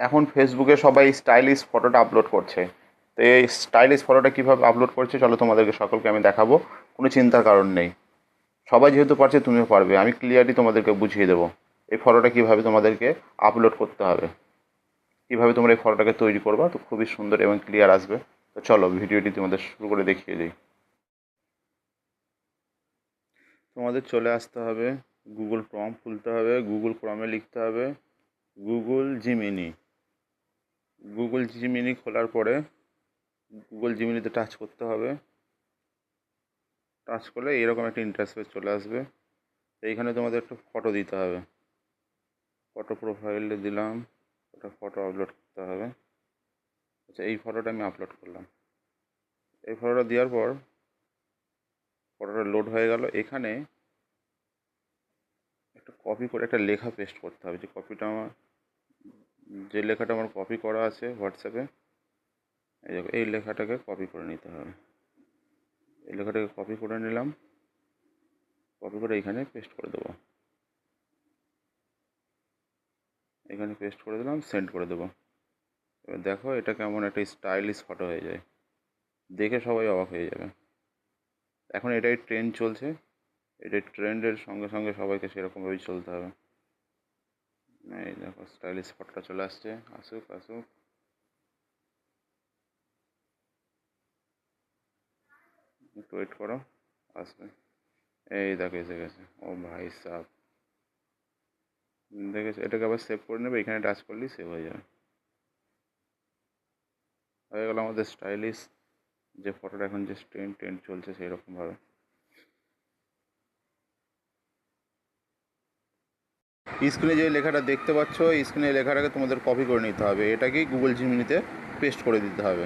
এখন ফেসবুকে সবাই স্টাইলিশ ফটোটা আপলোড করছে। তো এই স্টাইলিশ ফটোটা কীভাবে আপলোড করছে, চলো তোমাদেরকে সকলকে আমি দেখাবো। কোনো চিন্তার কারণ নেই। সবাই যেহেতু পারছে, তুমিও পারবে। আমি ক্লিয়ারলি তোমাদেরকে বুঝিয়ে দেবো এই ফটোটা কীভাবে তোমাদেরকে আপলোড করতে হবে। কীভাবে তোমরা এই ফটোটাকে তৈরি করবা, তো খুবই সুন্দর এবং ক্লিয়ার আসবে। তো চলো ভিডিওটি তোমাদের শুরু করে দেখিয়ে দিই। তোমাদের চলে আসতে হবে গুগল ক্রম খুলতে হবে গুগল ক্রমে লিখতে হবে গুগল জিমিনি গুগল জিমিনি খোলার পরে গুগল জিমিনিতে টাচ করতে হবে। টাচ করলে এরকম একটা ইন্টারফেস চলে আসবে। তো এইখানে তোমাদের একটা ফটো দিতে হবে। ফটো প্রোফাইলে দিলাম ওটা ফটো আপলোড করতে হবে। আচ্ছা এই ফটোটা আমি আপলোড করলাম। এই ফটোটা দেওয়ার পর ফটোটা লোড হয়ে গেল। এখানে একটা কপি করে একটা লেখা পেস্ট করতে হবে। যে কপিটা আমার যে লেখাটা আমার কপি করা আছে হোয়াটসঅ্যাপে এই দেখো, এই লেখাটাকে কপি করে নিতে হবে। এই লেখাটাকে কপি করে নিলাম কপি করে এখানে পেস্ট করে দেবো। এখানে পেস্ট করে দিলাম সেন্ড করে দেবো। এবার দেখো, এটা কেমন একটা স্টাইলিশ ফটো হয়ে যায়। দেখে সবাই অবাক হয়ে যাবে। এখন এটাই ট্রেন্ড চলছে। এটাই ট্রেন্ডের সঙ্গে সঙ্গে সবাইকে সেরকমভাবেই চলতে হবে। এই দেখো স্টাইলিশ ফটোটা চলে আসছে। আসুক আসুক। একটু ওয়েট করো, আসবে। এই দেখো, এসে গেছে। ও ভাই সাহ দেখেছ? এটাকে আবার সেভ করে নেবে, এখানে টাচ করলেই সেভ হয়ে যাবে। হয়ে গেল আমাদের স্টাইলিশ যে ফটোটা এখন যে ট্রেন্ড ট্রেন্ড চলছে সেই রকমভাবে স্ক্রিনে যে লেখাটা দেখতে পাচ্ছ স্ক্রিনে লেখাটাকে তোমাদের কপি করে নিতে হবে। এটাকেই গুগল জিমিনিতে পেস্ট করে দিতে হবে।